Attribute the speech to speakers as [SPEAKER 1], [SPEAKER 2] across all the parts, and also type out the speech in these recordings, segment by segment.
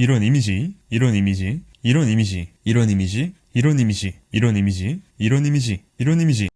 [SPEAKER 1] 이런 이미지, 이런 이미지, 이런 이미지, 이런 이미지, 이런 이미지, 이런 이미지, 이런 이미지, 이런 이미지.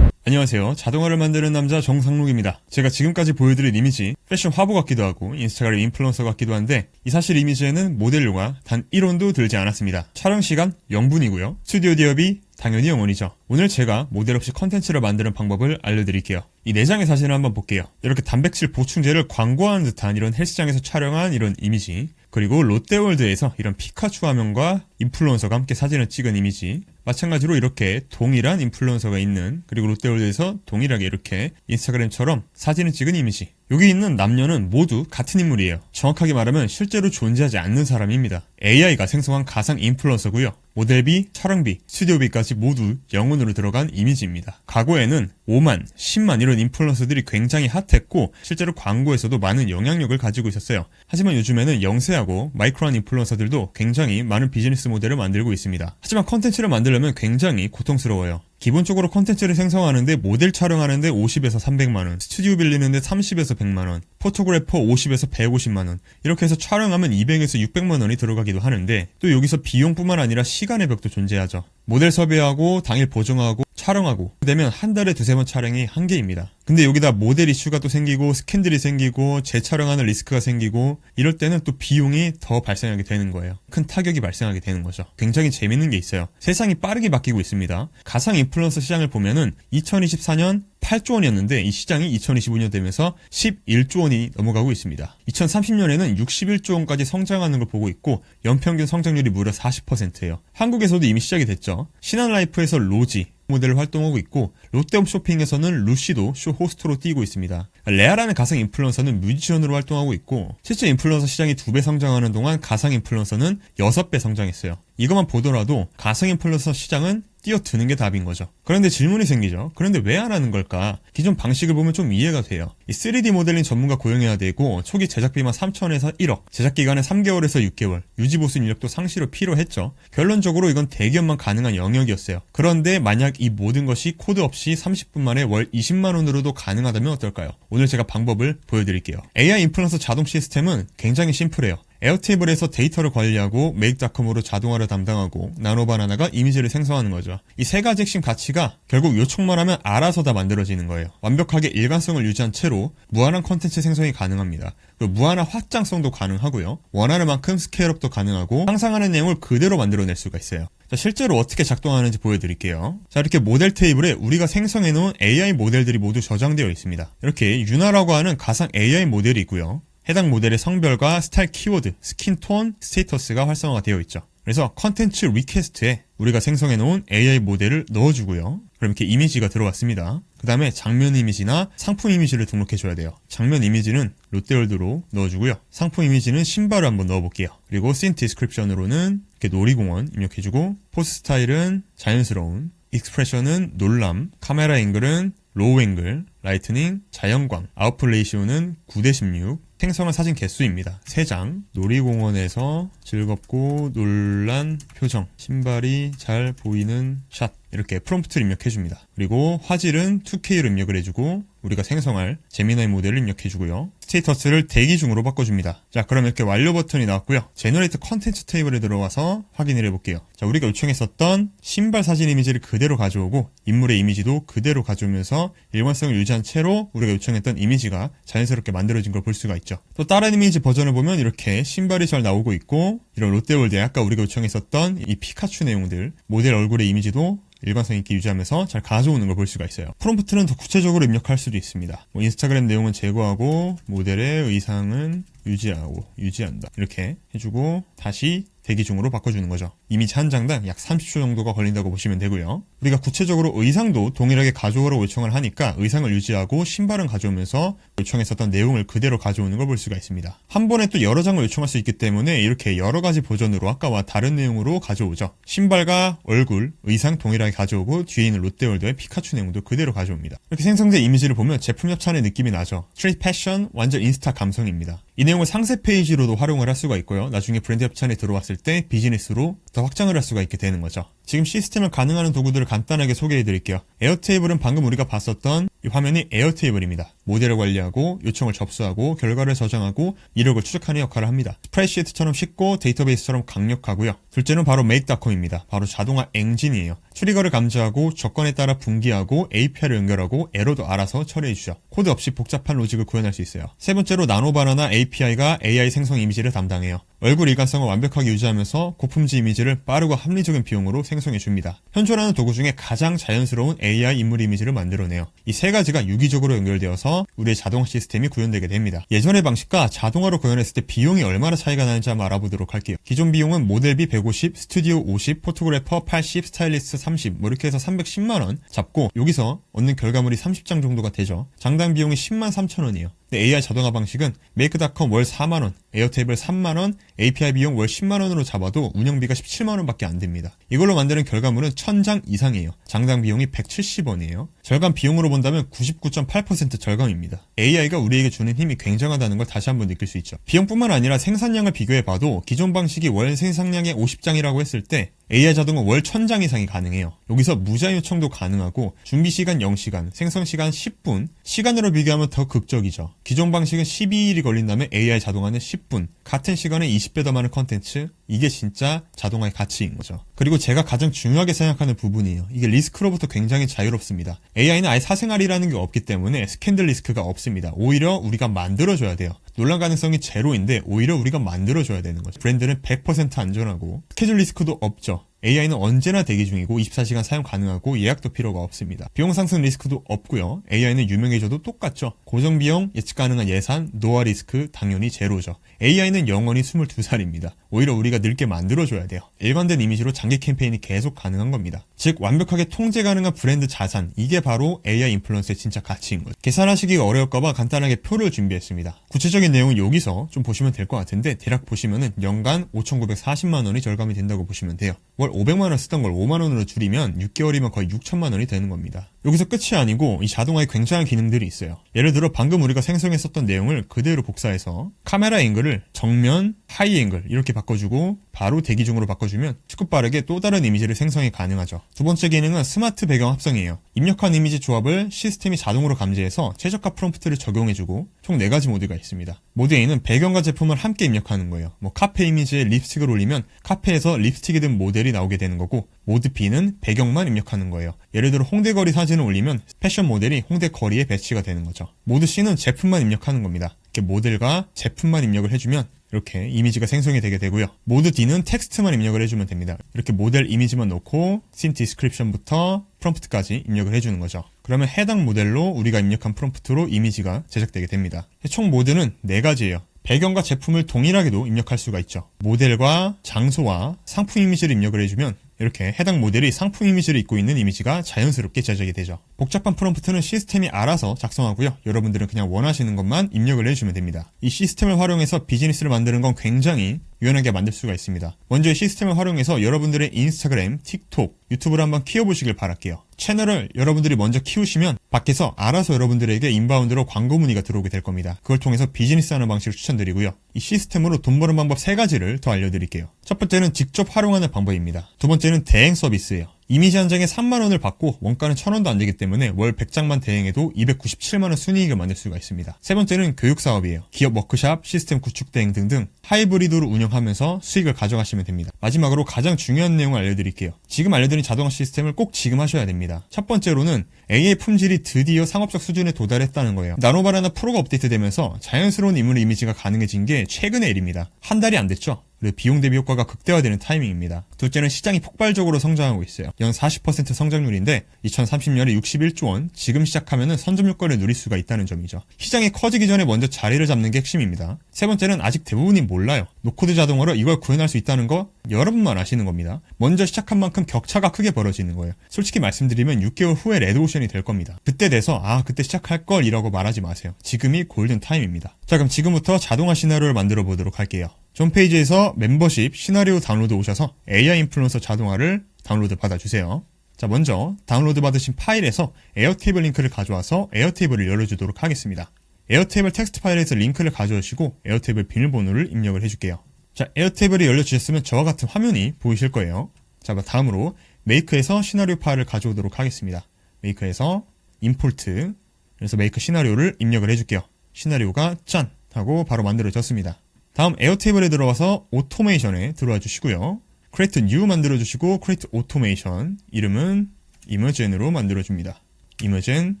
[SPEAKER 1] 안녕하세요. 자동화를 만드는 남자 정상록입니다. 제가 지금까지 보여드린 이미지, 패션 화보 같기도 하고 인스타그램 인플루언서 같기도 한데 이 사실 이미지에는 모델료가 단 1원도 들지 않았습니다. 촬영 시간 0분이고요. 스튜디오 디업이 당연히 영원이죠. 오늘 제가 모델 없이 컨텐츠를 만드는 방법을 알려드릴게요. 이 4장의 사진을 한번 볼게요. 이렇게 단백질 보충제를 광고하는 듯한 이런 헬스장에서 촬영한 이런 이미지 그리고 롯데월드에서 이런 피카츄 화면과 인플루언서가 함께 사진을 찍은 이미지 마찬가지로 이렇게 동일한 인플루언서가 있는 그리고 롯데월드에서 동일하게 이렇게 인스타그램처럼 사진을 찍은 이미지 여기 있는 남녀는 모두 같은 인물이에요. 정확하게 말하면 실제로 존재하지 않는 사람입니다. AI가 생성한 가상 인플루언서고요. 모델비, 촬영비, 스튜디오비까지 모두 영혼으로 들어간 이미지입니다. 과거에는 5만, 10만 이런 인플루언서들이 굉장히 핫했고 실제로 광고에서도 많은 영향력을 가지고 있었어요. 하지만 요즘에는 영세하고 마이크로한 인플루언서들도 굉장히 많은 비즈니스 모델을 만들고 있습니다. 하지만 컨텐츠를 만들려면 굉장히 고통스러워요. 기본적으로 컨텐츠를 생성하는데 모델 촬영하는데 50에서 300만원, 스튜디오 빌리는데 30에서 100만원, 포토그래퍼 50에서 150만원, 이렇게 해서 촬영하면 200에서 600만원이 들어가기도 하는데 또 여기서 비용뿐만 아니라 시간의 벽도 존재하죠. 모델 섭외하고 당일 보정하고 촬영하고 되면 한 달에 두세 번 촬영이 한계입니다. 근데 여기다 모델 이슈가 또 생기고 스캔들이 생기고 재촬영하는 리스크가 생기고 이럴 때는 또 비용이 더 발생하게 되는 거예요. 큰 타격이 발생하게 되는 거죠. 굉장히 재밌는 게 있어요. 세상이 빠르게 바뀌고 있습니다. 가상 인플루언서 시장을 보면은 2024년 8조 원이었는데 이 시장이 2025년 되면서 11조 원이 넘어가고 있습니다. 2030년에는 61조 원까지 성장하는 걸 보고 있고 연평균 성장률이 무려 40%예요. 한국에서도 이미 시작이 됐죠. 신한라이프에서 로지, 모델을 활동하고 있고 롯데홈 쇼핑에서는 루시도 쇼 호스트로 뛰고 있습니다. 레아라는 가상 인플루언서는 뮤지션으로 활동하고 있고 실제 인플루언서 시장이 두배 성장하는 동안 가상 인플루언서는 6배 성장했어요. 이것만 보더라도 가상 인플루언서 시장은 뛰어드는 게 답인 거죠. 그런데 질문이 생기죠. 그런데 왜안 하는 걸까? 기존 방식을 보면 좀 이해가 돼요. 이 3D 모델링 전문가 고용해야 되고 초기 제작비만 3천에서 1억, 제작 기간은 3개월에서 6개월, 유지 보수 인력도 상시로 필요했죠. 결론적으로 이건 대기업만 가능한 영역이었어요. 그런데 만약 이 모든 것이 코드 없이 30분 만에 월 20만 원으로도 가능하다면 어떨까요? 오늘 제가 방법을 보여드릴게요. AI 인플루언서 자동 시스템은 굉장히 심플해요. 에어테이블에서 데이터를 관리하고 메이크닷컴으로 자동화를 담당하고 나노바나나가 이미지를 생성하는 거죠. 이 세 가지 핵심 가치가 결국 요청만 하면 알아서 다 만들어지는 거예요. 완벽하게 일관성을 유지한 채로 무한한 컨텐츠 생성이 가능합니다. 그리고 무한한 확장성도 가능하고요. 원하는 만큼 스케일업도 가능하고 상상하는 내용을 그대로 만들어낼 수가 있어요. 자, 실제로 어떻게 작동하는지 보여드릴게요. 자, 이렇게 모델 테이블에 우리가 생성해놓은 AI 모델들이 모두 저장되어 있습니다. 이렇게 유나라고 하는 가상 AI 모델이 있고요. 해당 모델의 성별과 스타일 키워드, 스킨 톤, 스테이터스가 활성화가 되어 있죠. 그래서 컨텐츠 리퀘스트에 우리가 생성해 놓은 AI 모델을 넣어주고요. 그럼 이렇게 이미지가 들어왔습니다. 그 다음에 장면 이미지나 상품 이미지를 등록해 줘야 돼요. 장면 이미지는 롯데월드로 넣어주고요. 상품 이미지는 신발을 한번 넣어볼게요. 그리고 씬 디스크립션으로는 이렇게 놀이공원 입력해주고 포스 스타일은 자연스러운 익스프레션은 놀람, 카메라 앵글은 로우 앵글, 라이트닝, 자연광, 아웃풋 레이시오는 9대 16, 생성한 사진 개수입니다. 3장, 놀이공원에서 즐겁고 놀란 표정, 신발이 잘 보이는 샷, 이렇게 프롬프트를 입력해줍니다. 그리고 화질은 2K로 입력을 해주고 우리가 생성할 제미나이 모델을 입력해주고요. 스테이터스를 대기 중으로 바꿔줍니다. 자, 그럼 이렇게 완료 버튼이 나왔고요. 제너레이트 컨텐츠 테이블에 들어와서 확인을 해볼게요. 자, 우리가 요청했었던 신발 사진 이미지를 그대로 가져오고 인물의 이미지도 그대로 가져오면서 일관성을 유지한 채로 우리가 요청했던 이미지가 자연스럽게 만들어진 걸 볼 수가 있죠. 또 다른 이미지 버전을 보면 이렇게 신발이 잘 나오고 있고 이런 롯데월드에 아까 우리가 요청했었던 이 피카츄 내용들 모델 얼굴의 이미지도 일관성 있게 유지하면서 잘 가져오는 걸 볼 수가 있어요. 프롬프트는 더 구체적으로 입력할 수도 있습니다. 뭐 인스타그램 내용은 제거하고 모델의 의상은 유지하고 유지한다 이렇게 해주고 다시 대기 중으로 바꿔주는 거죠. 이미지 한 장당 약 30초 정도가 걸린다고 보시면 되고요. 우리가 구체적으로 의상도 동일하게 가져오라고 요청을 하니까 의상을 유지하고 신발은 가져오면서 요청했었던 내용을 그대로 가져오는 걸 볼 수가 있습니다. 한 번에 또 여러 장을 요청할 수 있기 때문에 이렇게 여러 가지 버전으로 아까와 다른 내용으로 가져오죠. 신발과 얼굴, 의상 동일하게 가져오고 뒤에 있는 롯데월드의 피카츄 내용도 그대로 가져옵니다. 이렇게 생성된 이미지를 보면 제품 협찬의 느낌이 나죠. 스트리트 패션, 완전 인스타 감성입니다. 이 내용을 상세 페이지로도 활용을 할 수가 있고요. 나중에 브랜드 협찬이 들어왔을 때 비즈니스로 더 확장을 할 수가 있게 되는 거죠. 지금 시스템을 가능하는 도구들을 간단하게 소개해 드릴게요. 에어테이블은 방금 우리가 봤었던 이 화면이 에어테이블입니다. 모델을 관리하고 요청을 접수하고 결과를 저장하고 이력을 추적하는 역할을 합니다. 스프레시트처럼 쉽고 데이터베이스처럼 강력하고요. 둘째는 바로 make.com입니다. 바로 자동화 엔진이에요. 트리거를 감지하고 조건에 따라 분기하고 API를 연결하고 에러도 알아서 처리해 주죠. 코드 없이 복잡한 로직을 구현할 수 있어요. 세 번째로 나노바나나 API가 AI 생성 이미지를 담당해요. 얼굴 일관성을 완벽하게 유지하면서 고품질 이미지를 빠르고 합리적인 비용으로 생성해 줍니다. 현존하는 도구 중에 가장 자연스러운 AI 인물 이미지를 만들어내요. 이 세 가지가 유기적으로 연결되어서 우리의 자동화 시스템이 구현되게 됩니다. 예전의 방식과 자동화로 구현했을 때 비용이 얼마나 차이가 나는지 한번 알아보도록 할게요. 기존 비용은 모델비 150, 스튜디오 50, 포토그래퍼 80, 스타일리스트 30, 뭐 이렇게 해서 310만원 잡고 여기서 얻는 결과물이 30장 정도가 되죠. 장당 비용이 10만 3천원이에요. AI 자동화 방식은 메이크닷컴 월 4만원, 에어테이블 3만원, API 비용 월 10만원으로 잡아도 운영비가 17만원밖에 안 됩니다. 이걸로 만드는 결과물은 1000장 이상이에요. 장당 비용이 170원이에요. 절감 비용으로 본다면 99.8% 절감입니다. AI가 우리에게 주는 힘이 굉장하다는 걸 다시 한번 느낄 수 있죠. 비용뿐만 아니라 생산량을 비교해봐도 기존 방식이 월 생산량의 50장이라고 했을 때 AI 자동은 월 1000장 이상이 가능해요. 여기서 무자 요청도 가능하고 준비 시간 0시간, 생성 시간 10분, 시간으로 비교하면 더 극적이죠. 기존 방식은 12일이 걸린다면 AI 자동화는 10분, 같은 시간에 20배 더 많은 컨텐츠, 이게 진짜 자동화의 가치인 거죠. 그리고 제가 가장 중요하게 생각하는 부분이에요. 이게 리스크로부터 굉장히 자유롭습니다. AI는 아예 사생활이라는 게 없기 때문에 스캔들 리스크가 없습니다. 오히려 우리가 만들어줘야 돼요. 논란 가능성이 제로인데 오히려 우리가 만들어줘야 되는 거죠. 브랜드는 100% 안전하고 스케줄 리스크도 없죠. AI는 언제나 대기 중이고 24시간 사용 가능하고 예약도 필요가 없습니다. 비용 상승 리스크도 없고요. AI는 유명해져도 똑같죠. 고정 비용, 예측 가능한 예산, 노화 리스크 당연히 제로죠. AI는 영원히 22살입니다. 오히려 우리가 늙게 만들어줘야 돼요. 일관된 이미지로 장기 캠페인이 계속 가능한 겁니다. 즉 완벽하게 통제 가능한 브랜드 자산 이게 바로 AI 인플루언서의 진짜 가치인 거죠. 계산하시기가 어려울까봐 간단하게 표를 준비했습니다. 구체적인 내용은 여기서 좀 보시면 될 것 같은데 대략 보시면은 연간 5,940만 원이 절감이 된다고 보시면 돼요. 월 500만 원 쓰던 걸 5만 원으로 줄이면 6개월이면 거의 6천만 원이 되는 겁니다. 여기서 끝이 아니고 이 자동화에 굉장한 기능들이 있어요. 예를 들어 방금 우리가 생성했었던 내용을 그대로 복사해서 카메라 앵글을 정면, 하이 앵글 이렇게 바꿔주고 바로 대기 중으로 바꿔주면 쉽고 빠르게 또 다른 이미지를 생성이 가능하죠. 두 번째 기능은 스마트 배경 합성이에요. 입력한 이미지 조합을 시스템이 자동으로 감지해서 최저가 프롬프트를 적용해주고 총 4가지 모드가 있습니다. 모드 A는 배경과 제품을 함께 입력하는 거예요. 뭐 카페 이미지에 립스틱을 올리면 카페에서 립스틱이 든 모델이 나오게 되는 거고 모드 B는 배경만 입력하는 거예요. 예를 들어 홍대 거리 사진을 올리면 패션 모델이 홍대 거리에 배치가 되는 거죠. 모드 C는 제품만 입력하는 겁니다. 이렇게 모델과 제품만 입력을 해주면 이렇게 이미지가 생성이 되게 되고요. 모드 D는 텍스트만 입력을 해주면 됩니다. 이렇게 모델 이미지만 넣고 씬 디스크립션부터 프롬프트까지 입력을 해주는 거죠. 그러면 해당 모델로 우리가 입력한 프롬프트로 이미지가 제작되게 됩니다. 총 모드는 4가지예요. 배경과 제품을 동일하게도 입력할 수가 있죠. 모델과 장소와 상품 이미지를 입력을 해주면 이렇게 해당 모델이 상품 이미지를 입고 있는 이미지가 자연스럽게 제작이 되죠. 복잡한 프롬프트는 시스템이 알아서 작성하고요. 여러분들은 그냥 원하시는 것만 입력을 해주면 됩니다. 이 시스템을 활용해서 비즈니스를 만드는 건 굉장히 유연하게 만들 수가 있습니다. 먼저 이 시스템을 활용해서 여러분들의 인스타그램, 틱톡, 유튜브를 한번 키워보시길 바랄게요. 채널을 여러분들이 먼저 키우시면 밖에서 알아서 여러분들에게 인바운드로 광고 문의가 들어오게 될 겁니다. 그걸 통해서 비즈니스 하는 방식을 추천드리고요. 이 시스템으로 돈 버는 방법 세 가지를 더 알려드릴게요. 첫 번째는 직접 활용하는 방법입니다. 두 번째는 대행 서비스예요. 이미지 한 장에 3만원을 받고 원가는 1000원도 안 되기 때문에 월 100장만 대행해도 297만원 순이익을 만들 수가 있습니다. 세 번째는 교육 사업이에요. 기업 워크샵, 시스템 구축 대행 등등 하이브리드로 운영하면서 수익을 가져가시면 됩니다. 마지막으로 가장 중요한 내용을 알려드릴게요. 지금 알려드린 자동화 시스템을 꼭 지금 하셔야 됩니다. 첫 번째로는 AI 품질이 드디어 상업적 수준에 도달했다는 거예요. 나노바라나 프로가 업데이트되면서 자연스러운 인물 이미지가 가능해진 게 최근의 일입니다. 한 달이 안 됐죠? 그리고 비용 대비 효과가 극대화되는 타이밍입니다. 둘째는 시장이 폭발적으로 성장하고 있어요. 연 40% 성장률인데 2030년에 61조 원, 지금 시작하면 선점 효과를 누릴 수가 있다는 점이죠. 시장이 커지기 전에 먼저 자리를 잡는 게 핵심입니다. 세 번째는 아직 대부분이 몰라요. 노코드 자동화로 이걸 구현할 수 있다는 거 여러분만 아시는 겁니다. 먼저 시작한 만큼 격차가 크게 벌어지는 거예요. 솔직히 말씀드리면 6개월 후에 레드오션이 될 겁니다. 그때 돼서 아 그때 시작할 걸 이라고 말하지 마세요. 지금이 골든 타임입니다. 자 그럼 지금부터 자동화 시나리오를 만들어 보도록 할게요. 전 페이지에서 멤버십 시나리오 다운로드 오셔서 AI 인플루언서 자동화를 다운로드 받아주세요. 자, 먼저 다운로드 받으신 파일에서 에어테이블 링크를 가져와서 에어테이블을 열어주도록 하겠습니다. 에어테이블 텍스트 파일에서 링크를 가져오시고 에어테이블 비밀번호를 입력을 해줄게요. 자, 에어테이블이 열려주셨으면 저와 같은 화면이 보이실 거예요. 자, 다음으로 메이크에서 시나리오 파일을 가져오도록 하겠습니다. 메이크에서 임포트 그래서 메이크 시나리오를 입력을 해줄게요. 시나리오가 짠 하고 바로 만들어졌습니다. 다음 에어 테이블에 들어와서 오토메이션에 들어와 주시고요. create new 만들어 주시고 create automation 이름은 이머젠으로 만들어 줍니다. 이머젠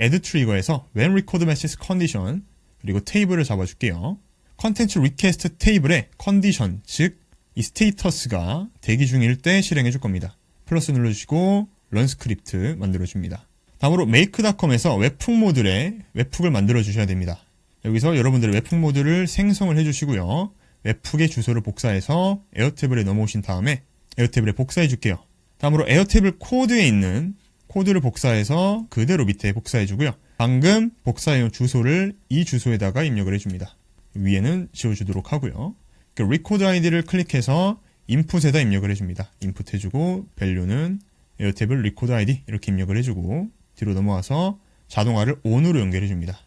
[SPEAKER 1] add 트리거에서 when record matches condition 그리고 테이블을 잡아 줄게요. 컨텐츠 리퀘스트 테이블에 컨디션 즉 이 스테이터스가 대기 중일 때 실행해 줄 겁니다. 플러스 눌러주시고 런 스크립트 만들어 줍니다. 다음으로 make.com에서 웹풍 모듈에 웹풍을 만들어 주셔야 됩니다. 여기서 여러분들의 웹풍 모듈을 생성을 해주시고요. 웹풍의 주소를 복사해서 에어테이블에 넘어오신 다음에 에어테이블에 복사해 줄게요. 다음으로 에어테이블 코드에 있는 코드를 복사해서 그대로 밑에 복사해 주고요. 방금 복사해온 주소를 이 주소에다가 입력을 해줍니다. 위에는 지워주도록 하고요. 그 리코드 아이디를 클릭해서 인풋에다 입력을 해줍니다. 인풋 해주고 밸류는 에어테이블 리코드 아이디 이렇게 입력을 해주고 뒤로 넘어와서 자동화를 ON으로 연결해 줍니다.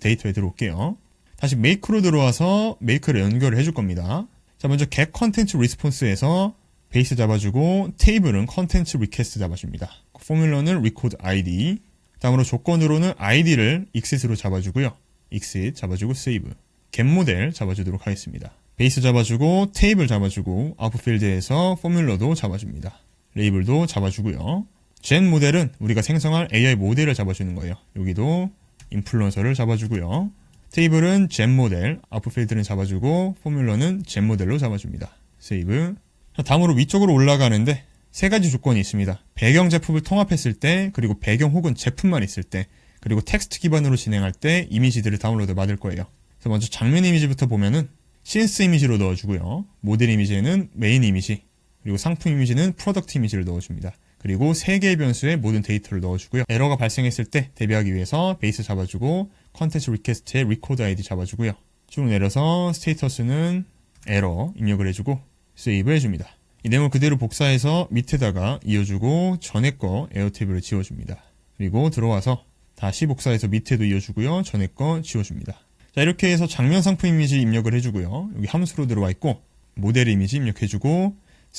[SPEAKER 1] 데이터에 들어올게요. 다시 메이크로 들어와서 메이크를 연결을 해줄 겁니다. 자, 먼저 get content response에서 베이스 잡아주고 테이블은 content request 잡아줍니다. 포뮬러는 record id. 다음으로 조건으로는 id를 exit으로 잡아주고요. exit 잡아주고 save. Get 모델 잡아주도록 하겠습니다. 베이스 잡아주고 테이블 잡아주고 아웃필드에서 포뮬러도 잡아줍니다. 레이블도 잡아주고요. 젠 모델은 우리가 생성할 AI 모델을 잡아주는 거예요. 여기도 인플루언서를 잡아주고요. 테이블은 젠 모델, 아웃필드는 잡아주고 포뮬러는 젠 모델로 잡아줍니다. 세이브. 다음으로 위쪽으로 올라가는데 세 가지 조건이 있습니다. 배경 제품을 통합했을 때, 그리고 배경 혹은 제품만 있을 때, 그리고 텍스트 기반으로 진행할 때 이미지들을 다운로드 받을 거예요. 그래서 먼저 장면 이미지부터 보면은 신스 이미지로 넣어주고요. 모델 이미지에는 메인 이미지, 그리고 상품 이미지는 프로덕트 이미지를 넣어줍니다. 그리고 세 개의 변수에 모든 데이터를 넣어주고요. 에러가 발생했을 때 대비하기 위해서 베이스 잡아주고 컨텐츠 리퀘스트에 리코드 아이디 잡아주고요. 쭉 내려서 스테이터스는 에러 입력을 해주고 세이브 해줍니다. 이 내용을 그대로 복사해서 밑에다가 이어주고 전에 거 에어테이블을 지워줍니다. 그리고 들어와서 다시 복사해서 밑에도 이어주고요. 전에 거 지워줍니다. 자 이렇게 해서 장면 상품 이미지 입력을 해주고요. 여기 함수로 들어와 있고 모델 이미지 입력해주고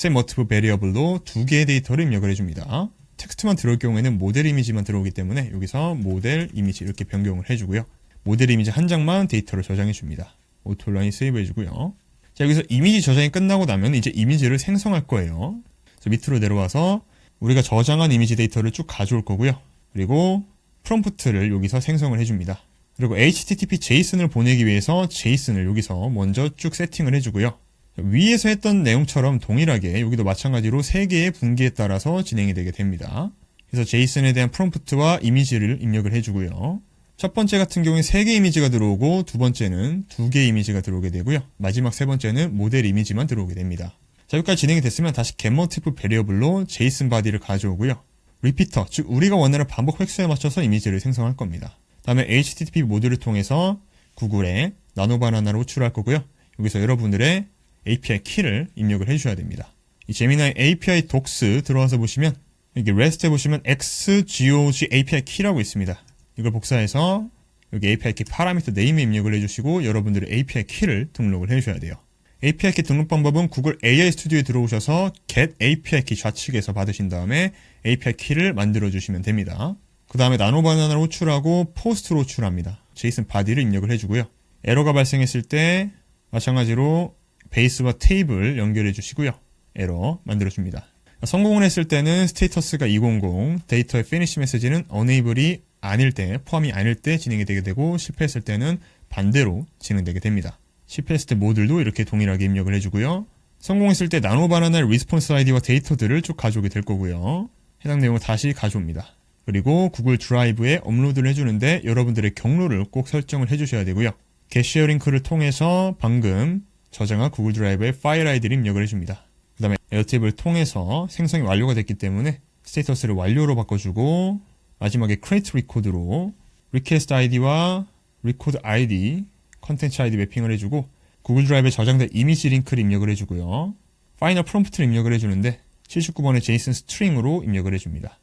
[SPEAKER 1] multiple variable로 두 개의 데이터를 입력을 해줍니다. 텍스트만 들어올 경우에는 모델 이미지만 들어오기 때문에 여기서 모델 이미지 이렇게 변경을 해주고요. 모델 이미지 한 장만 데이터를 저장해 줍니다. 오토라인 세이브 해주고요. 자 여기서 이미지 저장이 끝나고 나면 이제 이미지를 생성할 거예요. 그래서 밑으로 내려와서 우리가 저장한 이미지 데이터를 쭉 가져올 거고요. 그리고 프롬프트를 여기서 생성을 해줍니다. 그리고 HTTP JSON을 보내기 위해서 JSON을 여기서 먼저 쭉 세팅을 해주고요. 위에서 했던 내용처럼 동일하게 여기도 마찬가지로 세 개의 분기에 따라서 진행이 되게 됩니다. 그래서 JSON에 대한 프롬프트와 이미지를 입력을 해주고요. 첫 번째 같은 경우에 세개 이미지가 들어오고 두 번째는 두개 이미지가 들어오게 되고요. 마지막 세 번째는 모델 이미지만 들어오게 됩니다. 자, 여기까지 진행이 됐으면 다시 get multiple variable로 JSON 바디를 가져오고요. 리피터, 즉 우리가 원하는 반복 획수에 맞춰서 이미지를 생성할 겁니다. 다음에 HTTP 모듈을 통해서 구글에 나노바나나로 호출할 거고요. 여기서 여러분들의 API 키를 입력을 해주셔야 됩니다. 이 제미나이 API 독스 들어와서 보시면 여기 REST에 보시면 XGOG API 키라고 있습니다. 이걸 복사해서 여기 API 키 파라미터 네임에 입력을 해주시고 여러분들의 API 키를 등록을 해주셔야 돼요. API 키 등록 방법은 구글 AI 스튜디오에 들어오셔서 get API 키 좌측에서 받으신 다음에 API 키를 만들어 주시면 됩니다. 그 다음에 나노 바나나를 호출하고 포스트로 호출합니다. 제이슨 바디를 입력을 해주고요. 에러가 발생했을 때 마찬가지로 베이스와 테이블 연결해 주시고요. 에러 만들어 줍니다. 성공을 했을 때는 스테이터스가 200, 데이터의 피니시 메시지는 어네이블이 아닐 때, 포함이 아닐 때 진행이 되게 되고 실패했을 때는 반대로 진행되게 됩니다. 실패했을 때 모듈도 이렇게 동일하게 입력을 해주고요. 성공했을 때 나노바나나의 리스폰스 아이디와 데이터들을 쭉 가져오게 될 거고요. 해당 내용을 다시 가져옵니다. 그리고 구글 드라이브에 업로드를 해주는데 여러분들의 경로를 꼭 설정을 해주셔야 되고요. 게시어 링크를 통해서 방금 저장한 구글 드라이브의 파일 아이디를 입력을 해줍니다. 그 다음에 에어테이블을 통해서 생성이 완료가 됐기 때문에 스테이터스를 완료로 바꿔주고 마지막에 create record로 request id와 record id, 컨텐츠 아이디 매핑을 해주고 구글 드라이브에 저장된 이미지 링크를 입력을 해주고요. 파이널 프롬프트를 입력을 해주는데 79번의 제이슨 스트링으로 입력을 해줍니다.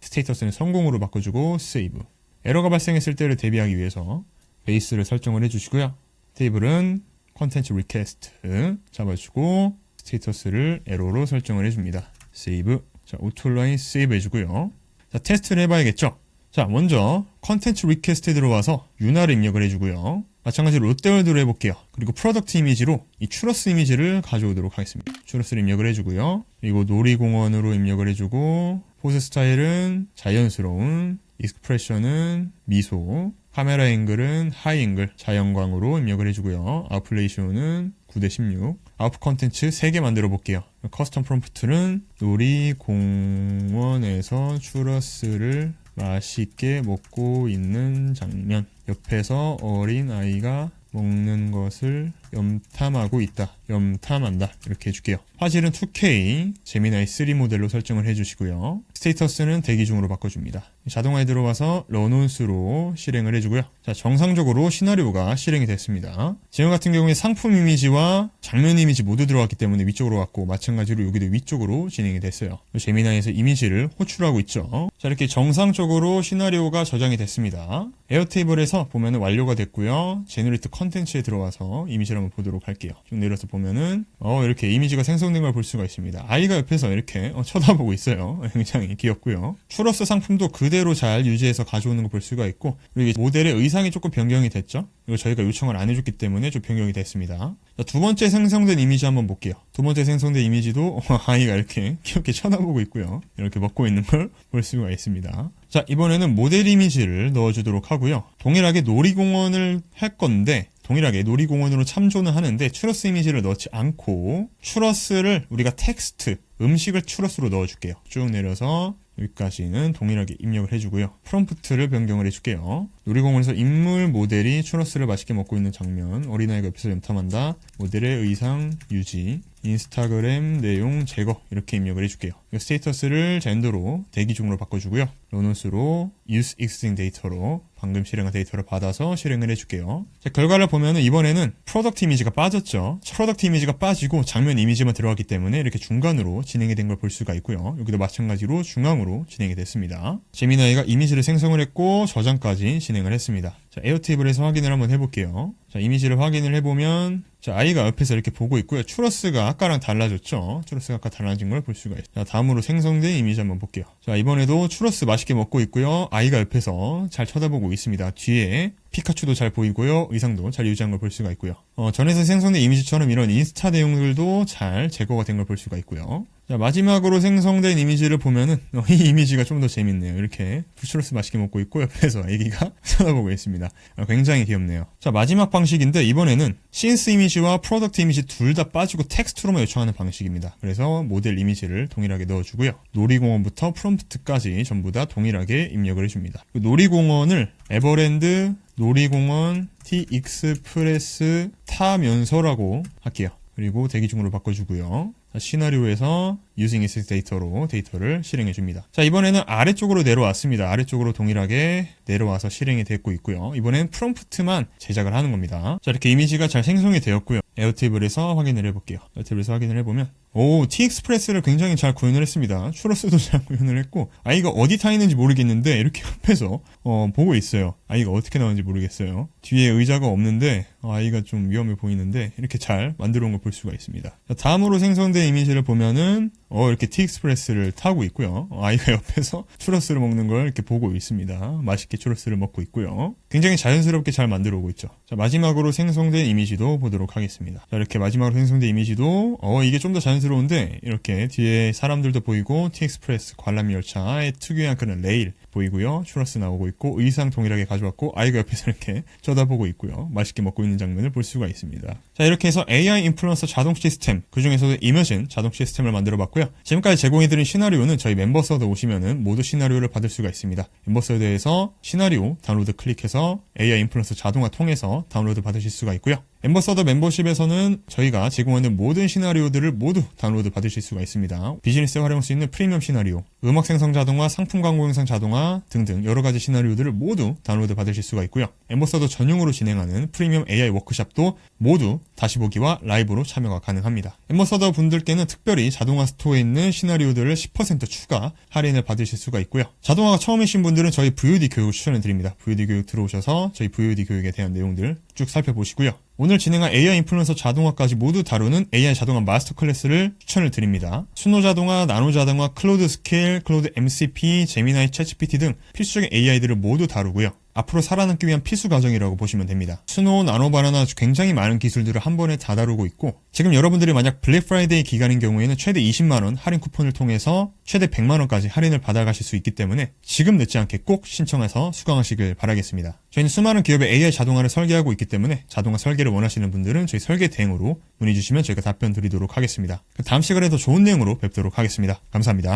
[SPEAKER 1] 스테이터스는 성공으로 바꿔주고 세이브. 에러가 발생했을 때를 대비하기 위해서 베이스를 설정을 해주시고요. 테이블은 컨텐츠 리퀘스트 잡아주고 스테이터스를 에러로 설정을 해줍니다. 세이브 자, 오토라인 세이브 해주고요. 자, 테스트를 해봐야겠죠? 자, 먼저 컨텐츠 리퀘스트에 들어와서 윤활을 입력을 해주고요. 마찬가지로 롯데월드로 해볼게요. 그리고 프로덕트 이미지로 이 추러스 이미지를 가져오도록 하겠습니다. 추러스를 입력을 해주고요. 그리고 놀이공원으로 입력을 해주고 포즈 스타일은 자연스러운 익스프레션은 미소 카메라 앵글은 하이 앵글 자연광으로 입력을 해주고요. 아플레이션은 9대 16 아웃 컨텐츠 3개 만들어 볼게요. 커스텀 프롬프트는 놀이공원에서 추러스를 맛있게 먹고 있는 장면 옆에서 어린 아이가 먹는 것을 염탐하고 있다. 염탐한다. 이렇게 해줄게요. 화질은 2K, 제미나이 3 모델로 설정을 해주시고요. 스테이터스는 대기 중으로 바꿔줍니다. 자동화에 들어가서 런온스로 실행을 해주고요. 자, 정상적으로 시나리오가 실행이 됐습니다. 지금 같은 경우에 상품 이미지와 장면 이미지 모두 들어갔기 때문에 위쪽으로 왔고, 마찬가지로 여기도 위쪽으로 진행이 됐어요. 제미나이에서 이미지를 호출하고 있죠. 자, 이렇게 정상적으로 시나리오가 저장이 됐습니다. 에어테이블에서 보면 완료가 됐고요. 제너레이트 컨텐츠에 들어와서 이미지를 한번 보도록 할게요. 쭉 내려서 보면은 어 이렇게 이미지가 생성된 걸 볼 수가 있습니다. 아이가 옆에서 이렇게 어, 쳐다보고 있어요. 굉장히 귀엽고요. 추러스 상품도 그대로 잘 유지해서 가져오는 걸 볼 수가 있고 그리고 모델의 의상이 조금 변경이 됐죠. 이거 저희가 요청을 안 해줬기 때문에 좀 변경이 됐습니다. 자, 두 번째 생성된 이미지 한번 볼게요. 두 번째 생성된 이미지도 아이가 이렇게 귀엽게 쳐다보고 있고요. 이렇게 먹고 있는 걸 볼 수가 있습니다. 자, 이번에는 모델 이미지를 넣어주도록 하고요. 동일하게 놀이공원을 할 건데 동일하게 놀이공원으로 참조는 하는데 추러스 이미지를 넣지 않고 추러스를 우리가 텍스트 음식을 추러스로 넣어줄게요. 쭉 내려서 여기까지는 동일하게 입력을 해주고요. 프롬프트를 변경을 해줄게요. 놀이공원에서 인물 모델이 추러스를 맛있게 먹고 있는 장면, 어린아이가 옆에서 염탐한다, 모델의 의상 유지, 인스타그램 내용 제거 이렇게 입력을 해줄게요. 스테이터스를 젠더로 대기 중으로 바꿔주고요. 로노스로 use existing 데이터로 방금 실행한 데이터를 받아서 실행을 해줄게요. 자, 결과를 보면은 이번에는 프로덕트 이미지가 빠졌죠. 프로덕트 이미지가 빠지고 장면 이미지만 들어갔기 때문에 이렇게 중간으로 진행이 된 걸 볼 수가 있고요. 여기도 마찬가지로 중앙으로 진행이 됐습니다. 제미나이가 이미지를 생성을 했고 저장까지 진행을 했습니다. 자, 에어테이블에서 확인을 한번 해볼게요. 자, 이미지를 확인을 해보면 자, 아이가 옆에서 이렇게 보고 있고요. 추러스가 아까랑 달라졌죠? 추러스가 아까 달라진 걸 볼 수가 있어요. 자, 다음으로 생성된 이미지 한번 볼게요. 자, 이번에도 추러스 맛있게 먹고 있고요. 아이가 옆에서 잘 쳐다보고 있습니다. 뒤에 피카츄도 잘 보이고요. 의상도 잘 유지한 걸 볼 수가 있고요. 어, 전에서 생성된 이미지처럼 이런 인스타 내용들도 잘 제거가 된 걸 볼 수가 있고요. 자, 마지막으로 생성된 이미지를 보면은 어, 이 이미지가 좀 더 재밌네요. 이렇게 부추로스 맛있게 먹고 있고 옆에서 아기가 쳐다보고 있습니다. 어, 굉장히 귀엽네요. 자, 마지막 방식인데 이번에는 신스 이미지와 프로덕트 이미지 둘 다 빠지고 텍스트로만 요청하는 방식입니다. 그래서 모델 이미지를 동일하게 넣어주고요. 놀이공원부터 프롬프트까지 전부 다 동일하게 입력을 해줍니다. 그 놀이공원을 에버랜드 놀이공원 T 익스프레스 타면서라고 할게요. 그리고 대기 중으로 바꿔주고요. 자, 시나리오에서 using existing 데이터로 데이터를 실행해 줍니다. 자, 이번에는 아래쪽으로 내려왔습니다. 아래쪽으로 동일하게 내려와서 실행이 됐고 있고요. 이번엔 프롬프트만 제작을 하는 겁니다. 자, 이렇게 이미지가 잘 생성이 되었고요. 에어테이블에서 확인을 해볼게요. 에어테이블에서 확인을 해보면 오, T익스프레스를 굉장히 잘 구현을 했습니다. 추러스도 잘 구현을 했고 아이가 어디 타 있는지 모르겠는데 이렇게 옆에서 어, 보고 있어요. 아이가 어떻게 나오는지 모르겠어요. 뒤에 의자가 없는데 어, 아이가 좀 위험해 보이는데 이렇게 잘 만들어 온 걸 볼 수가 있습니다. 자, 다음으로 생성된 이미지를 보면은 어, 이렇게 T익스프레스를 타고 있고요. 어, 아이가 옆에서 추러스를 먹는 걸 이렇게 보고 있습니다. 맛있게 추러스를 먹고 있고요. 굉장히 자연스럽게 잘 만들어 오고 있죠. 자, 마지막으로 생성된 이미지도 보도록 하겠습니다. 자, 이렇게 마지막으로 생성된 이미지도 어, 이게 좀 더 자연스러운데 이렇게 뒤에 사람들도 보이고 T익스프레스 관람 열차의 특유한 그런 레일 보이고요. 추러스 나오고 있고 의상 동일하게 가져왔고 아이가 옆에서 이렇게 쳐다보고 있고요. 맛있게 먹고 있는 장면을 볼 수가 있습니다. 자 이렇게 해서 AI 인플루언서 자동 시스템 그 중에서도 이머신 자동 시스템을 만들어 봤고요. 지금까지 제공해드린 시나리오는 저희 멤버 서드 오시면은 모두 시나리오를 받을 수가 있습니다. 멤버 서드에서 시나리오 다운로드 클릭해서 AI 인플루언서 자동화 통해서 다운로드 받으실 수가 있고요. 엠버서더 멤버십에서는 저희가 제공하는 모든 시나리오들을 모두 다운로드 받으실 수가 있습니다. 비즈니스에 활용할 수 있는 프리미엄 시나리오, 음악 생성 자동화, 상품 광고 영상 자동화 등등 여러 가지 시나리오들을 모두 다운로드 받으실 수가 있고요. 엠버서더 전용으로 진행하는 프리미엄 AI 워크샵도 모두 다시 보기와 라이브로 참여가 가능합니다. 엠버서더 분들께는 특별히 자동화 스토어에 있는 시나리오들을 10% 추가 할인을 받으실 수가 있고요. 자동화가 처음이신 분들은 저희 VOD 교육을 추천을 드립니다. VOD 교육 들어오셔서 저희 VOD 교육에 대한 내용들 쭉 살펴보시고요. 오늘 진행한 AI 인플루언서 자동화까지 모두 다루는 AI 자동화 마스터 클래스를 추천을 드립니다. 수노 자동화, 나노 자동화, 클로드 스케일, 클로드 MCP, 제미나이, 챗GPT 등 필수적인 AI들을 모두 다루고요. 앞으로 살아남기 위한 필수 과정이라고 보시면 됩니다. 스노우, 나노 바나나 굉장히 많은 기술들을 한 번에 다 다루고 있고 지금 여러분들이 만약 블랙 프라이데이 기간인 경우에는 최대 20만원 할인 쿠폰을 통해서 최대 100만원까지 할인을 받아가실 수 있기 때문에 지금 늦지 않게 꼭 신청해서 수강하시길 바라겠습니다. 저희는 수많은 기업의 AI 자동화를 설계하고 있기 때문에 자동화 설계를 원하시는 분들은 저희 설계 대행으로 문의 주시면 저희가 답변 드리도록 하겠습니다. 다음 시간에 더 좋은 내용으로 뵙도록 하겠습니다. 감사합니다.